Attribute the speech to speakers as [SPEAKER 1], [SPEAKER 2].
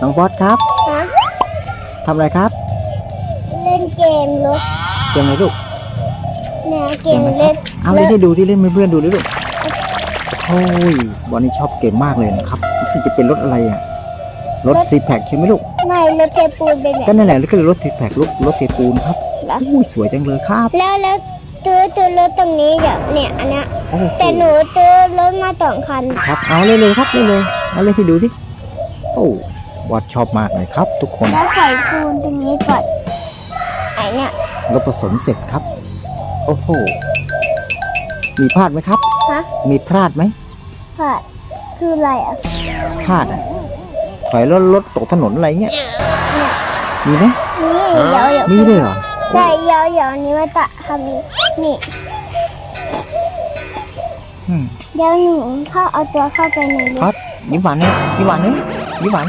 [SPEAKER 1] น้องบอสครับ
[SPEAKER 2] ฮะ
[SPEAKER 1] ทำอะไรครับ
[SPEAKER 2] เล่นเกมรถ
[SPEAKER 1] เกมอะไรลูก
[SPEAKER 2] แนวเกม
[SPEAKER 1] เกมอะไร
[SPEAKER 2] เล็ก
[SPEAKER 1] เอาเล่นให้ดูที่เล่นให้เพื่อนดูดิลูกโอ้ยวันนี้ชอบเกมมากเลยนะครับรู้สึกจะเป็นรถอะไรอะรถซีแพคใช่ไหมลูก
[SPEAKER 2] ไม่รถเทปูนเป็นแบบ
[SPEAKER 1] ก็นั่นแหละแล้วก็รถซีแพครถรถเทปูนครับ
[SPEAKER 2] เหรอ
[SPEAKER 1] อุ้ยสวยจังเลยครับ
[SPEAKER 2] แล้วแล้วตื้อตื้อรถตรงนี้เดี๋ยวเนี่ยอันเนี้ย
[SPEAKER 1] โอ้โห
[SPEAKER 2] แต่หนูตื้อรถมาสองคัน
[SPEAKER 1] ครับเอาเลยเลยครับเลยเลยเอาเลยให้ดูสิโอ้ บอสชอบมากเลยครับ ทุกคน
[SPEAKER 2] แล้วใส่ปูนตรงนี้ก่อนไอเนี่ย
[SPEAKER 1] รถผสมเสร็จครับ โอ้โห มีพลาดไหมครับ
[SPEAKER 2] ฮะ
[SPEAKER 1] มีพลาดไหม
[SPEAKER 2] พลาดคืออะไรอะ
[SPEAKER 1] พลาดอะถอยรถรถตกถนนอะไรเงี้ย
[SPEAKER 2] เนี่ย
[SPEAKER 1] มีไหม
[SPEAKER 2] นี่เดี๋ยวเดี๋ยว
[SPEAKER 1] มีด้วยเหรอ
[SPEAKER 2] ใช่เดี๋ยวเดี๋ยวอันนี้มาตะทำนี่นี่
[SPEAKER 1] อืม
[SPEAKER 2] เดี๋ยวหนูเข้าเอาตัวเข้าไปในร
[SPEAKER 1] พั
[SPEAKER 2] ถ
[SPEAKER 1] ดยิ้มหวานเลยยิ้มหวานเลยยิ้มหวาน